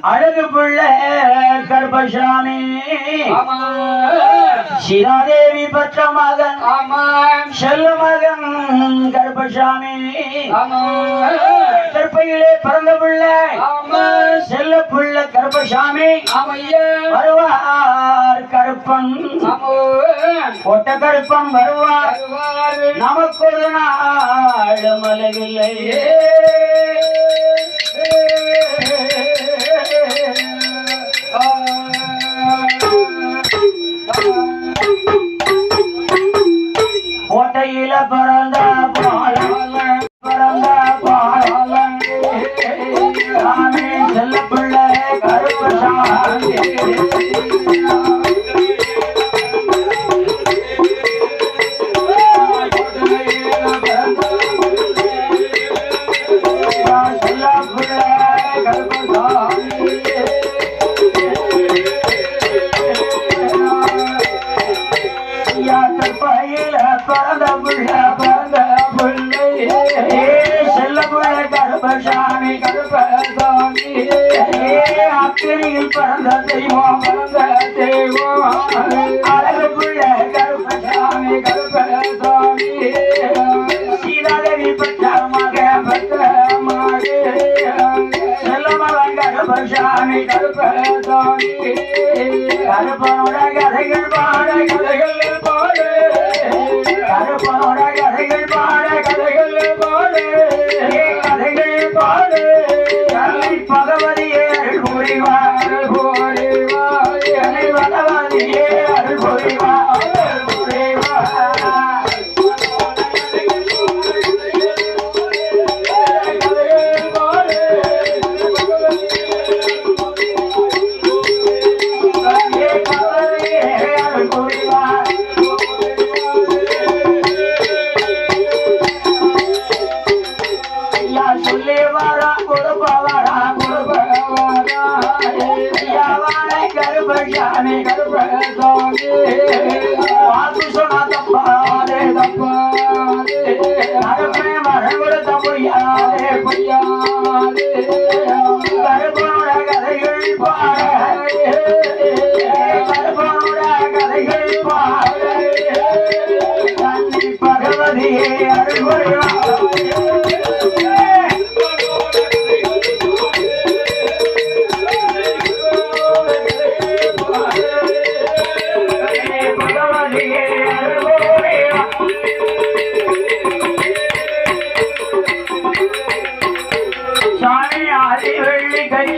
அழகு புள்ள கருப்பசாமி. ஆமா. சீதாதேவி பெற்ற மகன். செல்ல மகன் கருப்பசாமி. ஆமா. கருப்பையிலே பிறந்த பிள்ளை. செல்ல புள்ள கருப்பசாமி. ஆமையா வருவார் கருப்பன். ஒட்ட கருப்பன் வருவார். நமக்கு ஒரு நாள் மலவில்லை. பையில புள்ள பிறந்த புள்ளை செல்ல புள்ள கருப்பசாமி கருப்பசாமி. அக்கிரியில் பிறந்த தெய்வம் பிறந்த தெய்வம் அழகு புள்ள கருப்பசாமி கருப்பசாமி சீதாதேவி பெற்ற மக பெற்ற கருப்பசாமி கருப்பசாமி கருப்பனோட கதைகள் கதைகள் பகவதியே அருள் புரிவார் புரிவார்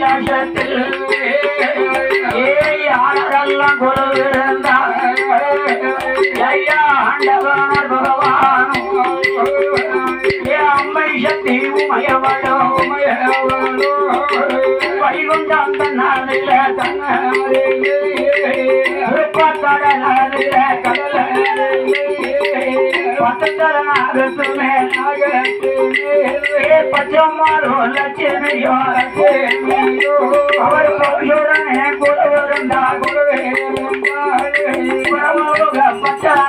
கைலாசத்தில் ஏறி ஆனரெல்லாம் குருவிருந்தார் ஐயா ஆண்டவனர் பகவான் ஏ அம்மை சக்தி உமயவளோ வைகுண்ட அந்த நாளில கடலில கடல பத்தர நாகத்து பச்சம்மாரோ லட்சுமியோ லட்சுமியோ அவர் பௌஷுடனே குருவருந்தா குருவே பிரமோக பச்சானத்தில்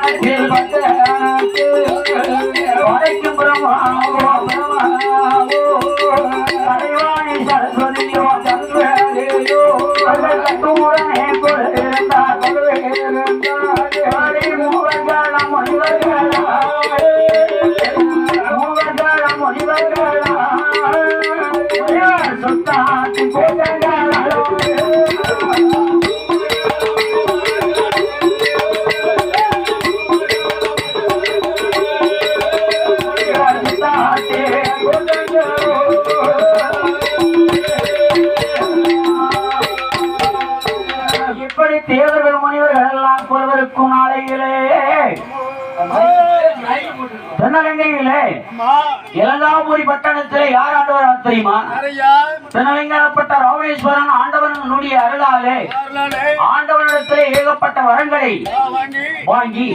தேவர்கள் முனிவர்கள் எல்லாம் புலவருக்கும் நாளையிலே. தென்னலங்கையிலே இலங்காபுரி பட்டணத்திலே யார் ஆண்டவர் தெரியுமா? தென்னலிங்கப்பட்ட ராமேஸ்வரன் ஆண்டவன் நுடைய அருளாலே. ஆண்டவனிடத்திலே ஏகப்பட்ட வரங்களை வாங்கி.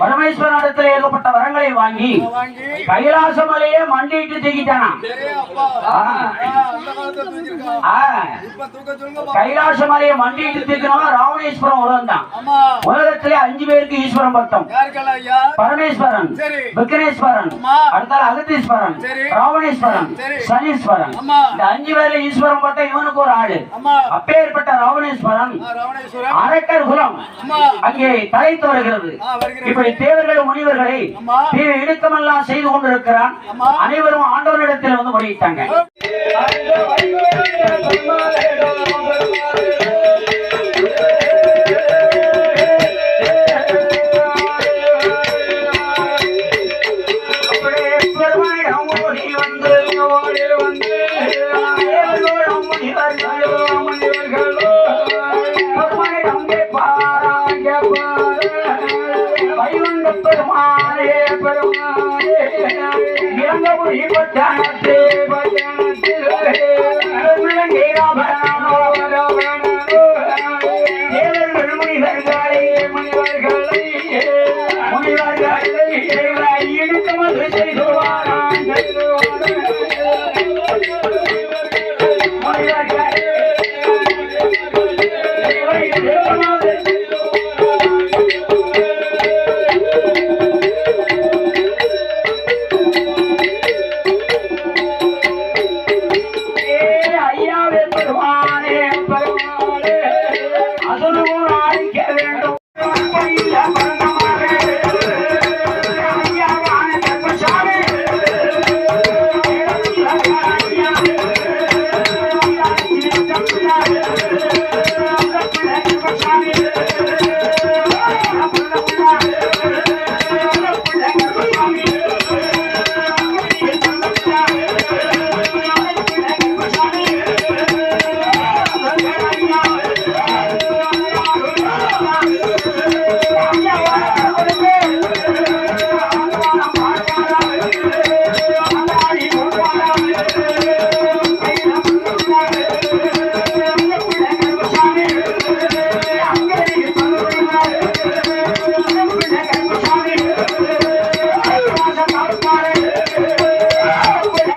பரமேஸ்வரனிடத்திலே ஏகப்பட்ட வரங்களை வாங்கி. கைலாச மலையே மண்டிட்டு தூக்கிட்டானா கைலாச மலையை மண்டிட்டு தூக்கினவன் ராவணேஸ்வரம் உலகம் தான் உலகத்திலே அஞ்சு பேருக்கு ஈஸ்வரன் பட்டம். பரமேஸ்வரன் விக்னேஸ்வரன். அடுத்தால அகதீஸ்வரன் சரி. ராவணேஸ்வரன். சனீஸ்வரன். இந்த அஞ்சு பேர்ல ஈஸ்வரன் பார்த்தா இவனுக்கு ஒரு ஆடு அப்பேற்பட்ட ராவணேஸ்வரன் அரக்கர் குலம். அங்கே தலைத்து வருகிறது. இப்படி தேவர்கள் முனிவர்களை இடுக்கமெல்லாம் செய்து கொண்டிருக்கிறான். அனைவரும் ஆண்டவனிடத்தில் வந்து முறையிட்டாங்க. அப்படியே பெருமானிடம் ஓடி வந்து ஓடி வந்து தேவர்களும் முனிவர்களும் பெருமானிடம் கேட்பாராம் கேட்பாரே. வைகுண்ட பெருமானே பெருமானே இளங்கபுரி பட்டணத்தே பட்டணத்திலே together.